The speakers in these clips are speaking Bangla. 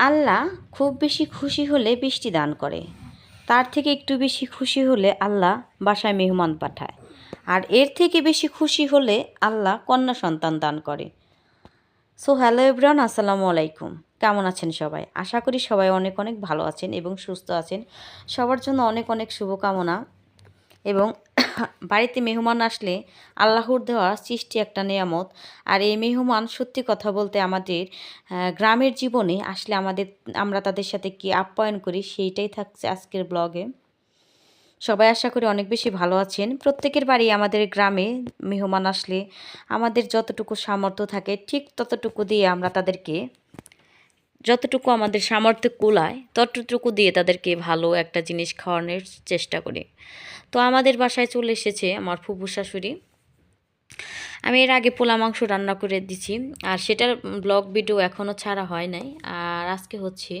আল্লাহ খুব বেশি খুশি হলে বৃষ্টি দান করে। তার থেকে একটু বেশি খুশি হলে আল্লাহ বাসায় মেহমান পাঠায়। আর এর থেকে বেশি খুশি হলে আল্লাহ কন্যা সন্তান দান করে। সো, হ্যালো এভরিওয়ান, আসসালামু আলাইকুম। কেমন আছেন সবাই? আশা করি সবাই অনেক অনেক ভালো আছেন এবং সুস্থ আছেন। সবার জন্য অনেক অনেক শুভকামনা এবং বাড়িতে মেহমান আসলে আল্লাহর দেওয়া সৃষ্টি একটা নিয়ামত। আর এই মেহমান সত্যি কথা বলতে আমাদের গ্রামের জীবনে আসলে আমাদের, আমরা তাদের সাথে কি আপ্যায়ন করি সেইটাই থাকছে আজকের ব্লগে সবাই আশা করি অনেক বেশি ভালো আছেন। প্রত্যেকের বাড়ি আমাদের গ্রামে মেহমান আসলে আমাদের যতটুকু সামর্থ্য থাকে ঠিক ততটুকু দিয়ে আমরা তাদেরকে যতটুকু আমাদের সামর্থ্য কুলায়, ততটুকু দিয়ে তাদেরকে ভালো একটা জিনিস খাওয়ানোর চেষ্টা করি। তো আমাদের বাসায় চলে এসেছে আমার ফুপু শাশুড়ি। আমি এর আগে পোলা মাংস রান্না করে দিছি, আর সেটার ব্লগ ভিডিও এখনও ছাড়া হয় নাই। আর আজকে হচ্ছে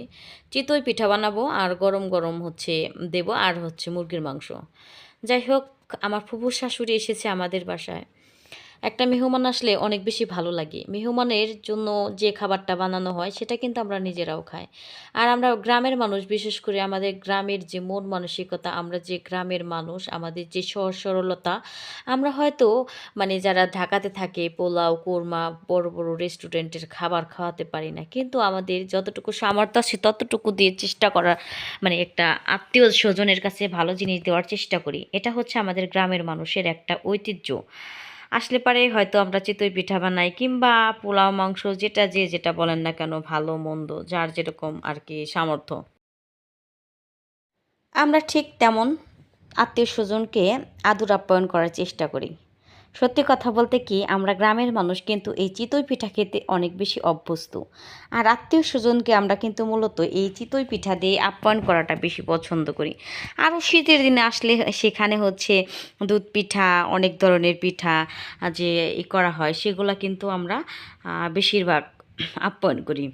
চিতই পিঠা বানাবো, আর গরম গরম হচ্ছে দেব, আর হচ্ছে মুরগির মাংস। যাই হোক, আমার ফুপু শাশুড়ি এসেছে আমাদের বাসায়। একটা মেহমান আসলে অনেক বেশি ভালো লাগে। মেহমানের জন্য যে খাবারটা বানানো হয়, সেটা কিন্তু আমরা নিজেরাও খাই। আর আমরা গ্রামের মানুষ, বিশেষ করে আমাদের গ্রামের যে মন মানসিকতা, আমরা যে গ্রামের মানুষ, আমাদের যে সহজ সরলতা, আমরা হয়তো মানে যারা ঢাকাতে থাকে, পোলাও, কোরমা, বড় বড় রেস্টুরেন্টের খাবার খাওয়াতে পারি না। কিন্তু আমাদের যতটুকু সামর্থ্য আছে, ততটুকু দিয়ে চেষ্টা করার মানে একটা আত্মীয় স্বজনের কাছে ভালো জিনিস দেওয়ার চেষ্টা করি। এটা হচ্ছে আমাদের গ্রামের মানুষের একটা ঐতিহ্য। আসলে পারে হয়তো আমরা চিতই পিঠা বানাই কিংবা পোলাও, মাংস, যেটা যে যেটা বলেন না কেন, ভালো, মন্দ, যার যেরকম আর কি সামর্থ্য। আমরা ঠিক তেমন আত্মীয় স্বজনকে আদর আপ্যায়ন করার চেষ্টা করি। সত্যি কথা বলতে কি, আমরা গ্রামের মানুষ কিন্তু এই চিতই পিঠা খেতে অনেক বেশি অভ্যস্ত। আর আত্মীয় স্বজনকে আমরা কিন্তু মূলত এই চিতই পিঠা দিয়ে আপ্যায়ন করাটা বেশি পছন্দ করি। আরও শীতের দিনে আসলে সেখানে হচ্ছে দুধ পিঠা, অনেক ধরনের পিঠা যে করা হয়, সেগুলো কিন্তু আমরা বেশিরভাগ আপ্যায়ন করি।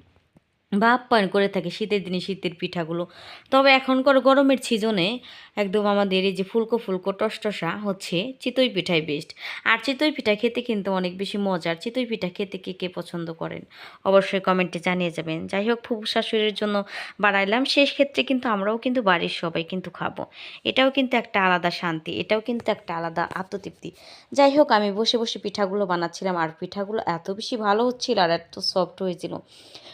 বা আপ্যায়ন করে থাকে শীতের দিনে শীতের পিঠাগুলো। তবে এখনকার গরমের সিজনে একদম আমাদের এই যে ফুলকো ফুলকো টসটসা হচ্ছে চিতই পিঠাই বেস্ট আর চিতই পিঠা খেতে কিন্তু অনেক বেশি মজার চিতই পিঠা খেতে কে কে পছন্দ করেন? অবশ্যই কমেন্টে জানিয়ে যাবেন। যাই হোক ফুফু শাশুড়ির জন্য বানাইলাম। শেষ ক্ষেত্রে কিন্তু আমরাও কিন্তু বাড়ির সবাই কিন্তু খাব। এটাও কিন্তু একটা আলাদা শান্তি। এটাও কিন্তু একটা আলাদা আত্মতৃপ্তি। যাই হোক আমি বসে বসে পিঠাগুলো বানাচ্ছিলাম। আর পিঠাগুলো এত বেশি ভালো হচ্ছিল আর এত সফট হয়েছিল।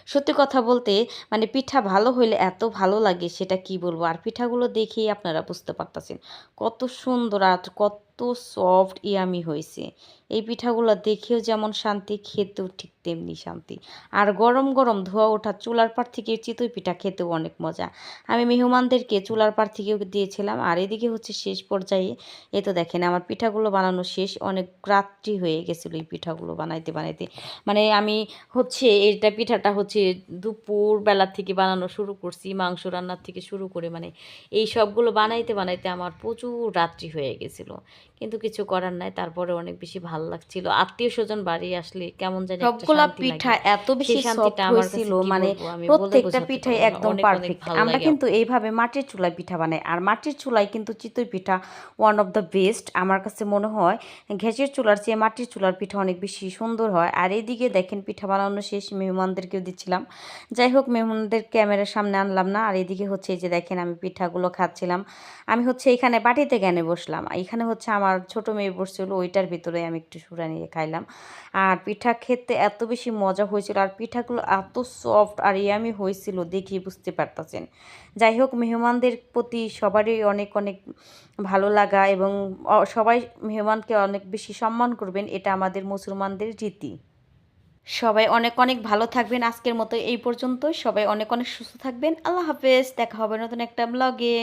সত্যি কথা বলতে মানে পিঠা ভালো হইলে এত ভালো লাগে, সেটা কি বলব? আর পিঠাগুলো দেখেই আপনারা বুঝতে পারতেছেন। কত সুন্দর আর কত সফট ইয়ামি হয়েছে। এই পিঠাগুলো দেখেও যেমন শান্তি, খেতেও ঠিক তেমনি শান্তি। আর গরম গরম ধোয়া ওঠা চুলার পার থেকে চিতই পিঠা খেতেও অনেক মজা। আমি মেহমানদেরকে চুলার পার থেকেও দিয়েছিলাম। আর এদিকে হচ্ছে শেষ পর্যায়ে, এ তো দেখেন আমার পিঠাগুলো বানানো শেষ, অনেক রাত্রি হয়ে গেছিল এই পিঠাগুলো বানাইতে বানাইতে। মানে আমি হচ্ছে এটা পিঠাটা হচ্ছে দুপুর বেলা থেকে বানানো শুরু করছি, মাংস রান্নার থেকে শুরু করে মানে এই সবগুলো বানাইতে বানাইতে আমার প্রচুর রাত্রি হয়ে গেছিল। কিন্তু কিছু করার নাই। তারপরে অনেক বেশি ভালো লাগছিল। আত্মীয় স্বজন বাড়ি আসলে কেমন জানি সবগুলা পিঠা এত বেশি শান্তিটা সফট আমার কাছে হয়েছিল মানে প্রত্যেকটা পিঠাই একদম পারফেক্ট আমরা কিন্তু এইভাবে মাটির চুলায় পিঠা বানাই। আর মাটির চুলায় কিন্তু chitoi pitha one of the best আমার কাছে মনে হয় ঘ্যাসের চুলার চেয়ে মাটির চুলার পিঠা অনেক বেশি সুন্দর হয়। আর এইদিকে দেখেন পিঠা বানানো শেষ মেহমানদেরকেও দিচ্ছিলাম। যাই হোক মেহমানদের ক্যামেরার সামনে আনলাম না। আর এদিকে হচ্ছে এই যে দেখেন আমি পিঠাগুলো খাচ্ছিলাম। আমি হচ্ছে এখানে বাটিতে জ্ঞানে বসলাম। এখানে হচ্ছে আমার ছোট মেয়ে বসছিল, ওইটার ভিতরে আমি একটু সুরা নিয়ে খাইলাম। আর পিঠা খেতে এত বেশি মজা হয়েছিল, আর পিঠাগুলো এত সফট আর ইয়ামি হয়েছিল দেখি বুঝতে পারতেছেন। যাই হোক, মেহমানদের প্রতি সবারই অনেক অনেক ভালো লাগা এবং সবাই মেহমানকে অনেক বেশি সম্মান করবেন, এটা আমাদের মুসলমানদের রীতি। সবাই অনেক অনেক ভালো থাকবেন, আজকের মতো এই পর্যন্ত। সবাই অনেক অনেক সুস্থ থাকবেন। আল্লাহ হাফেজ, দেখা হবে নতুন একটা ব্লগে